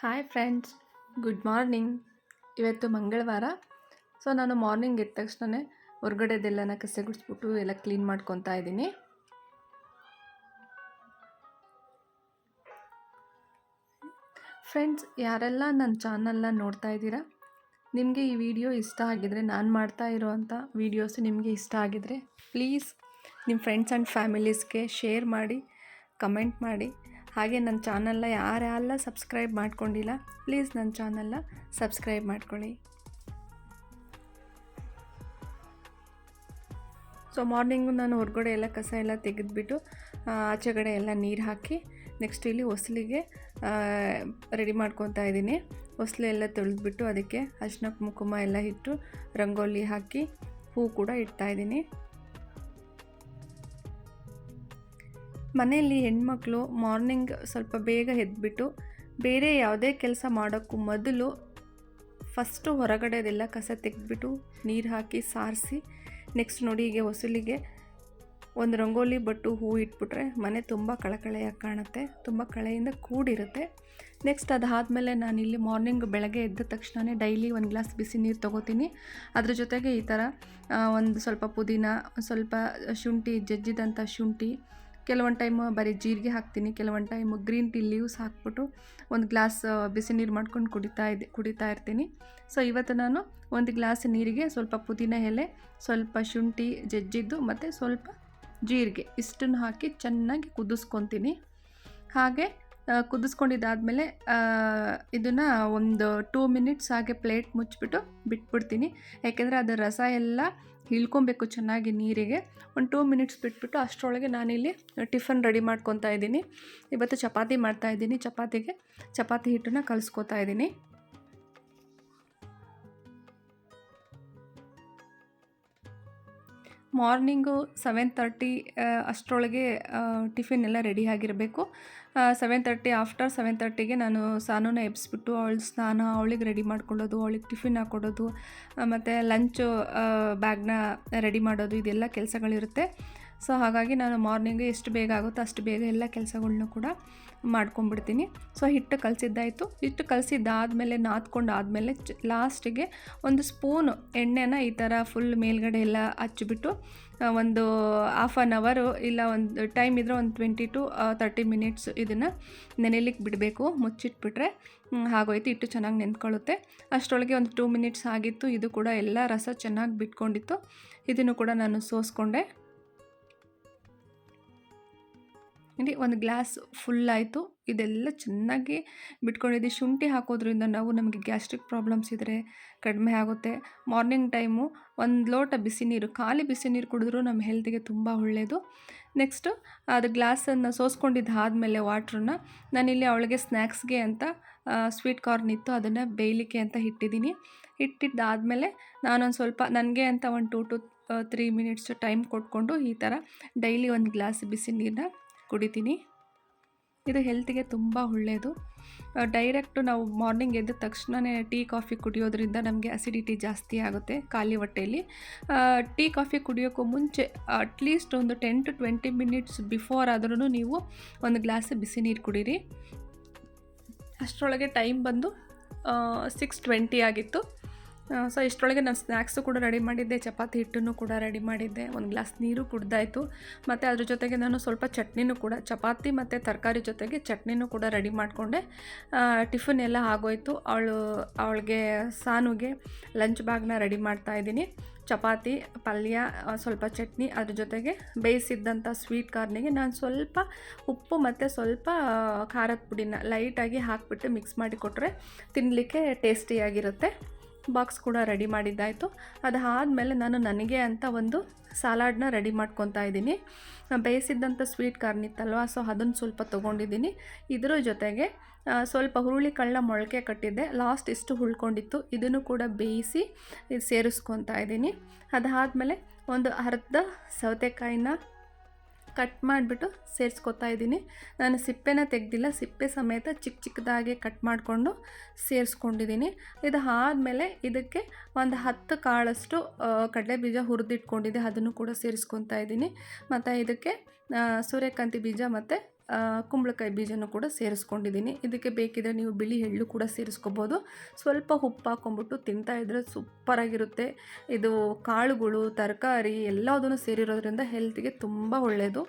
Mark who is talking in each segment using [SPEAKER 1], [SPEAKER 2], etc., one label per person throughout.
[SPEAKER 1] Hi friends good morning ಇವತ್ತು ಮಂಗಳವಾರ. So ನಾನು ಮಾರ್ನಿಂಗ್ ಎದ್ದ ತಕ್ಷಣ ಹೊರ್ಗಡೆದೆಲ್ಲನ ಕಸೆ ಗುಡಿಸ್ಬಿಟ್ಟು ಎಲ್ಲ ಕ್ಲೀನ್ ಮಾಡ್ಕೊತಾ ಇದ್ದೀನಿ. ಫ್ರೆಂಡ್ಸ್ ಯಾರೆಲ್ಲ ನನ್ನ ಚಾನಲ್ನ ನೋಡ್ತಾ ಇದ್ದೀರಾ? ನಿಮಗೆ ಈ ವಿಡಿಯೋ ಇಷ್ಟ ಆಗಿದರೆ ನಾನು ಮಾಡ್ತಾ ಇರೋವಂಥ ವೀಡಿಯೋಸ್ ನಿಮಗೆ ಇಷ್ಟ ಆಗಿದರೆ ಪ್ಲೀಸ್ ನಿಮ್ಮ ಫ್ರೆಂಡ್ಸ್ ಆ್ಯಂಡ್ ಫ್ಯಾಮಿಲೀಸ್ಗೆ ಶೇರ್ ಮಾಡಿ ಕಮೆಂಟ್ ಮಾಡಿ. ಹಾಗೆ ನನ್ನ ಚಾನಲ್ನ ಯಾರೆಲ್ಲ ಸಬ್ಸ್ಕ್ರೈಬ್ ಮಾಡ್ಕೊಂಡಿಲ್ಲ, ಪ್ಲೀಸ್ ನನ್ನ ಚಾನಲ್ನ ಸಬ್ಸ್ಕ್ರೈಬ್ ಮಾಡ್ಕೊಳ್ಳಿ. ಸೊ ಮಾರ್ನಿಂಗು ನಾನು ಹೊರಗಡೆ ಎಲ್ಲ ಕಸ ಎಲ್ಲ ತೆಗೆದುಬಿಟ್ಟು ಆಚೆಗಡೆ ಎಲ್ಲ ನೀರು ಹಾಕಿ, ನೆಕ್ಸ್ಟ್ ಇಲ್ಲಿ ಹೊಸಲಿಗೆ ರೆಡಿ ಮಾಡ್ಕೊತಾ ಇದ್ದೀನಿ. ಹೊಸಲು ಎಲ್ಲ ತೊಳೆದ್ಬಿಟ್ಟು ಅದಕ್ಕೆ ಅರ್ಶಿನ ಕುಂಕುಮ ಎಲ್ಲ ಇಟ್ಟು, ರಂಗೋಲಿ ಹಾಕಿ, ಹೂ ಕೂಡ ಇಡ್ತಾ ಮನೆಯಲ್ಲಿ ಹೆಣ್ಮಕ್ಳು ಮಾರ್ನಿಂಗ್ ಸ್ವಲ್ಪ ಬೇಗ ಎದ್ಬಿಟ್ಟು ಬೇರೆ ಯಾವುದೇ ಕೆಲಸ ಮಾಡೋಕ್ಕೂ ಮೊದಲು ಫಸ್ಟು ಹೊರಗಡೆದೆಲ್ಲ ಕಸ ತೆಗೆದ್ಬಿಟ್ಟು ನೀರು ಹಾಕಿ ಸಾರಿಸಿ, ನೆಕ್ಸ್ಟ್ ನೋಡಿ ಹೀಗೆ ಹೊಸಲಿಗೆ ಒಂದು ರಂಗೋಲಿ ಬಟ್ಟು ಹೂ ಇಟ್ಬಿಟ್ರೆ ಮನೆ ತುಂಬ ಕಳಕಳೆಯಾಗಿ ಕಾಣುತ್ತೆ, ತುಂಬ ಕಳೆಯಿಂದ ಕೂಡಿರುತ್ತೆ. ನೆಕ್ಸ್ಟ್ ಅದಾದಮೇಲೆ ನಾನಿಲ್ಲಿ ಮಾರ್ನಿಂಗ್ ಬೆಳಗ್ಗೆ ಎದ್ದ ತಕ್ಷಣ ಡೈಲಿ ಒಂದು ಗ್ಲಾಸ್ ಬಿಸಿ ನೀರು ತೊಗೋತೀನಿ. ಅದ್ರ ಜೊತೆಗೆ ಈ ಥರ ಒಂದು ಸ್ವಲ್ಪ ಪುದೀನ, ಸ್ವಲ್ಪ ಶುಂಠಿ, ಜಜ್ಜಿದಂಥ ಶುಂಠಿ ಕೆಲವೊಂದು ಟೈಮು ಬರೀ ಜೀರಿಗೆ ಹಾಕ್ತೀನಿ, ಕೆಲವೊಂದು ಟೈಮು ಗ್ರೀನ್ ಟೀ ಲೀವ್ಸ್ ಹಾಕ್ಬಿಟ್ಟು ಒಂದು ಗ್ಲಾಸ್ ಬಿಸಿ ನೀರು ಮಾಡ್ಕೊಂಡು ಕುಡಿತಾ ಇದ್ದೆ ಕುಡಿತಾ ಇರ್ತೀನಿ. ಸೊ ಇವತ್ತು ನಾನು ಒಂದು ಗ್ಲಾಸ್ ನೀರಿಗೆ ಸ್ವಲ್ಪ ಪುದೀನ ಎಲೆ, ಸ್ವಲ್ಪ ಶುಂಠಿ, ಜಜ್ಜಿದ್ದು ಮತ್ತು ಸ್ವಲ್ಪ ಜೀರಿಗೆ ಇಷ್ಟನ್ನು ಹಾಕಿ ಚೆನ್ನಾಗಿ ಕುದಿಸ್ಕೊತೀನಿ. ಹಾಗೆ ಕುದಿಸ್ಕೊಂಡಿದ್ದಾದಮೇಲೆ ಇದನ್ನು ಒಂದು ಟೂ ಮಿನಿಟ್ಸ್ ಹಾಗೆ ಪ್ಲೇಟ್ ಮುಚ್ಚಿಬಿಟ್ಟು ಬಿಟ್ಬಿಡ್ತೀನಿ. ಯಾಕೆಂದರೆ ಅದರ ರಸ ಎಲ್ಲ ಇಳ್ಕೊಬೇಕು ಚೆನ್ನಾಗಿ ನೀರಿಗೆ. ಒಂದು ಟೂ ಮಿನಿಟ್ಸ್ ಬಿಟ್ಬಿಟ್ಟು ಅಷ್ಟರೊಳಗೆ ನಾನಿಲ್ಲಿ ಟಿಫನ್ ರೆಡಿ ಮಾಡ್ಕೊತಾ ಇದ್ದೀನಿ. ಇವತ್ತು ಚಪಾತಿ ಮಾಡ್ತಾ ಇದ್ದೀನಿ. ಚಪಾತಿಗೆ, ಚಪಾತಿ ಹಿಟ್ಟನ್ನು ಕಲಿಸ್ಕೊತಾ ಇದ್ದೀನಿ. ಮಾರ್ನಿಂಗು ಸೆವೆನ್ ತರ್ಟಿ ಅಷ್ಟರೊಳಗೆ ಟಿಫಿನ್ ಎಲ್ಲ ರೆಡಿ ಆಗಿರಬೇಕು. ಸೆವೆನ್ ತರ್ಟಿ ಆಫ್ಟರ್ ಸೆವೆನ್ ತರ್ಟಿಗೆ ನಾನು ಸಾನುನ ಎಬ್ಸ್ಬಿಟ್ಟು ಅವಳು ಸ್ನಾನ ಅವಳಿಗೆ ರೆಡಿ ಮಾಡ್ಕೊಳ್ಳೋದು ಅವಳಿಗೆ ಟಿಫಿನ್ ಹಾಕ್ಕೊಡೋದು ಮತ್ತು ಲಂಚು ಬ್ಯಾಗ್ನ ರೆಡಿ ಮಾಡೋದು, ಇದೆಲ್ಲ ಕೆಲಸಗಳಿರುತ್ತೆ. ಸೊ ಹಾಗಾಗಿ ನಾನು ಮಾರ್ನಿಂಗ್ ಎಷ್ಟು ಬೇಗ ಆಗುತ್ತೋ ಅಷ್ಟು ಬೇಗ ಎಲ್ಲ ಕೆಲಸಗಳ್ನೂ ಕೂಡ ಮಾಡ್ಕೊಂಡ್ಬಿಡ್ತೀನಿ ಸೊ ಹಿಟ್ಟು ಕಲಸಿದ್ದಾಯಿತು. ಹಿಟ್ಟು ಕಲಸಿದ್ದಾದಮೇಲೆ, ನಾದ್ಕೊಂಡು ಆದಮೇಲೆ ಚ ಲಾಸ್ಟಿಗೆ ಒಂದು ಸ್ಪೂನು ಎಣ್ಣೆನ ಈ ಥರ ಫುಲ್ ಮೇಲ್ಗಡೆ ಎಲ್ಲ ಹಚ್ಚಿಬಿಟ್ಟು ಒಂದು ಹಾಫ್ ಆನ್ ಅವರು ಇಲ್ಲ ಒಂದು ಟೈಮ್ ಇದ್ದರೆ ಒಂದು ಟ್ವೆಂಟಿ ಟು ತರ್ಟಿ ಮಿನಿಟ್ಸ್ ಇದನ್ನು ನೆನೆಲಿಕ್ಕೆ ಬಿಡಬೇಕು, ಮುಚ್ಚಿಟ್ಬಿಟ್ರೆ ಹಾಗೋಯ್ತು. ಹಿಟ್ಟು ಚೆನ್ನಾಗಿ ನೆಂದ್ಕೊಳ್ಳುತ್ತೆ ಅಷ್ಟರೊಳಗೆ ಒಂದು ಟೂ ಮಿನಿಟ್ಸ್ ಆಗಿತ್ತು. ಇದು ಕೂಡ ಎಲ್ಲ ರಸ ಚೆನ್ನಾಗಿ ಬಿಟ್ಕೊಂಡಿತ್ತು. ಇದನ್ನು ಕೂಡ ನಾನು ಸೋಸ್ಕೊಂಡೆ. ಇಲ್ಲಿ ಒಂದು ಗ್ಲಾಸ್ ಫುಲ್ ಆಯಿತು. ಇದೆಲ್ಲ ಚೆನ್ನಾಗಿ ಬಿಟ್ಕೊಂಡಿದ್ದು ಶುಂಠಿ ಹಾಕೋದ್ರಿಂದ ನಾವು ನಮಗೆ ಗ್ಯಾಸ್ಟ್ರಿಕ್ ಪ್ರಾಬ್ಲಮ್ಸ್ ಇದ್ದರೆ ಕಡಿಮೆ ಆಗುತ್ತೆ. ಮಾರ್ನಿಂಗ್ ಟೈಮು ಒಂದು ಲೋಟ ಬಿಸಿ ನೀರು, ಖಾಲಿ ಬಿಸಿ ನೀರು ಕುಡಿದ್ರೂ ನಮ್ಮ ಹೆಲ್ತಿಗೆ ತುಂಬ ಒಳ್ಳೆಯದು ನೆಕ್ಸ್ಟು ಅದು ಗ್ಲಾಸನ್ನು ಸೋಸ್ಕೊಂಡಿದ್ದು ಆದಮೇಲೆ ವಾಟ್ರನ್ನ ನಾನಿಲ್ಲಿ ಅವಳಿಗೆ ಸ್ನ್ಯಾಕ್ಸ್ಗೆ ಅಂತ ಸ್ವೀಟ್ ಕಾರ್ನ್ ಇತ್ತು. ಅದನ್ನು ಬೇಯಲಿಕ್ಕೆ ಅಂತ ಇಟ್ಟಿದ್ದೀನಿ. ಇಟ್ಟಿದ್ದಾದಮೇಲೆ ನಾನೊಂದು ಸ್ವಲ್ಪ ನನಗೆ ಅಂತ ಒಂದು two to three minutes time ಕೊಟ್ಕೊಂಡು ಈ ಥರ ಡೈಲಿ ಒಂದು ಗ್ಲಾಸ್ ಬಿಸಿ ನೀರನ್ನ ಕುಡಿತೀನಿ. ಇದು ಹೆಲ್ತಿಗೆ ತುಂಬ ಒಳ್ಳೆಯದು ಡೈರೆಕ್ಟು ನಾವು ಮಾರ್ನಿಂಗ್ ಎದ್ದ ತಕ್ಷಣವೇ ಟೀ, ಕಾಫಿ ಕುಡಿಯೋದ್ರಿಂದ ನಮಗೆ ಅಸಿಡಿಟಿ ಜಾಸ್ತಿ ಆಗುತ್ತೆ ಖಾಲಿ ಹೊಟ್ಟೆಯಲ್ಲಿ ಟೀ, ಕಾಫಿ ಕುಡಿಯೋಕ್ಕೂ ಮುಂಚೆ ಅಟ್ಲೀಸ್ಟ್ ಒಂದು ten to twenty minutes before ಆದ್ರೂ ನೀವು ಒಂದು ಗ್ಲಾಸ್ ಬಿಸಿ ನೀರು ಕುಡೀರಿ. ಅಷ್ಟರೊಳಗೆ ಟೈಮ್ ಬಂದು ಸಿಕ್ಸ್ ಟ್ವೆಂಟಿ ಆಗಿತ್ತು. ಸೊ ಇಷ್ಟರೊಳಗೆ ನಾನು ಸ್ನ್ಯಾಕ್ಸು ಕೂಡ ರೆಡಿ ಮಾಡಿದ್ದೆ, ಚಪಾತಿ ಹಿಟ್ಟನ್ನು ಕೂಡ ರೆಡಿ ಮಾಡಿದ್ದೆ, ಒಂದು ಗ್ಲಾಸ್ ನೀರು ಕುಡ್ದಾಯಿತು, ಮತ್ತು ಅದ್ರ ಜೊತೆಗೆ ನಾನು ಸ್ವಲ್ಪ ಚಟ್ನಿನೂ ಕೂಡ, ಚಪಾತಿ ಮತ್ತು ತರಕಾರಿ ಜೊತೆಗೆ ಚಟ್ನಿನೂ ಕೂಡ ರೆಡಿ ಮಾಡಿಕೊಂಡೆ. ಟಿಫನ್ ಎಲ್ಲ ಆಗೋಯ್ತು, ಅವಳು, ಅವಳಿಗೆ ಸಾನುಗೆ ಲಂಚ್ ಬ್ಯಾಗ್ನ ರೆಡಿ ಮಾಡ್ತಾಯಿದ್ದೀನಿ ಚಪಾತಿ, ಪಲ್ಯ ಸ್ವಲ್ಪ ಚಟ್ನಿ, ಅದ್ರ ಜೊತೆಗೆ ಬೇಯಿಸಿದ್ದಂಥ ಸ್ವೀಟ್ ಕಾರ್ನಿಗೆ ನಾನು ಸ್ವಲ್ಪ ಉಪ್ಪು ಮತ್ತು ಸ್ವಲ್ಪ ಖಾರದ ಪುಡಿನ ಲೈಟಾಗಿ ಹಾಕಿಬಿಟ್ಟು ಮಿಕ್ಸ್ ಮಾಡಿ ಕೊಟ್ಟರೆ ತಿನ್ನಲಿಕ್ಕೆ ಟೇಸ್ಟಿಯಾಗಿರುತ್ತೆ ಬಾಕ್ಸ್ ಕೂಡ ರೆಡಿ ಮಾಡಿದ್ದಾಯಿತು. ಅದಾದಮೇಲೆ ನಾನು ನನಗೆ ಅಂತ ಒಂದು ಸಲಾಡ್ನ ರೆಡಿ ಮಾಡ್ಕೊತಾ ಇದ್ದೀನಿ. ಬೇಯಿಸಿದ್ದಂಥ ಸ್ವೀಟ್ ಕಾರ್ನ್ ಇತ್ತಲ್ವ, ಸೊ ಅದನ್ನು ಸ್ವಲ್ಪ ತೊಗೊಂಡಿದ್ದೀನಿ. ಇದರ ಜೊತೆಗೆ ಸ್ವಲ್ಪ ಹುರುಳಿ ಕಳ್ಳ ಮೊಳಕೆ ಕಟ್ಟಿದ್ದೆ. ಲಾಸ್ಟ್ ಇಷ್ಟು ಉಳ್ಕೊಂಡಿತ್ತು ಇದನ್ನು ಕೂಡ ಬೇಯಿಸಿ ಸೇರಿಸ್ಕೊತಾ ಇದ್ದೀನಿ. ಅದಾದಮೇಲೆ ಒಂದು ಅರ್ಧ ಸೌತೆಕಾಯಿನ ಕಟ್ ಮಾಡಿಬಿಟ್ಟು ಸೇರಿಸ್ಕೊತಾ ಇದ್ದೀನಿ. ನಾನು ಸಿಪ್ಪೆನ ತೆಗೆದಿಲ್ಲ, ಸಿಪ್ಪೆ ಸಮೇತ ಚಿಕ್ಕ ಚಿಕ್ಕದಾಗಿ ಕಟ್ ಮಾಡಿಕೊಂಡು ಸೇರಿಸ್ಕೊಂಡಿದ್ದೀನಿ. ಇದು ಆದಮೇಲೆ ಇದಕ್ಕೆ ಒಂದು ಹತ್ತು ಕಾಳಷ್ಟು ಕಡಲೆ ಬೀಜ ಹುರಿದಿಟ್ಕೊಂಡಿದ್ದೆ. ಅದನ್ನು ಕೂಡ ಸೇರಿಸ್ಕೊತಾ ಇದ್ದೀನಿ. ಮತ್ತು ಇದಕ್ಕೆ ಸೂರ್ಯಕಾಂತಿ ಬೀಜ ಮತ್ತು ಕುಂಬಳಕಾಯಿ ಬೀಜನೂ ಕೂಡ ಸೇರಿಸ್ಕೊಂಡಿದ್ದೀನಿ. ಇದಕ್ಕೆ ಬೇಕಿದ್ರೆ ನೀವು ಬಿಳಿ ಎಳ್ಳು ಕೂಡ ಸೇರಿಸ್ಕೋಬೋದು. ಸ್ವಲ್ಪ ಉಪ್ಪು ಹಾಕ್ಕೊಂಬಿಟ್ಟು ತಿಂತಾ ಇದ್ರೆ ಸೂಪರಾಗಿರುತ್ತೆ. ಇದು ಕಾಳುಗಳು, ತರಕಾರಿ ಎಲ್ಲದೂ ಸೇರಿರೋದ್ರಿಂದ ಹೆಲ್ತಿಗೆ ತುಂಬ ಒಳ್ಳೆಯದು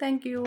[SPEAKER 1] ಥ್ಯಾಂಕ್ ಯು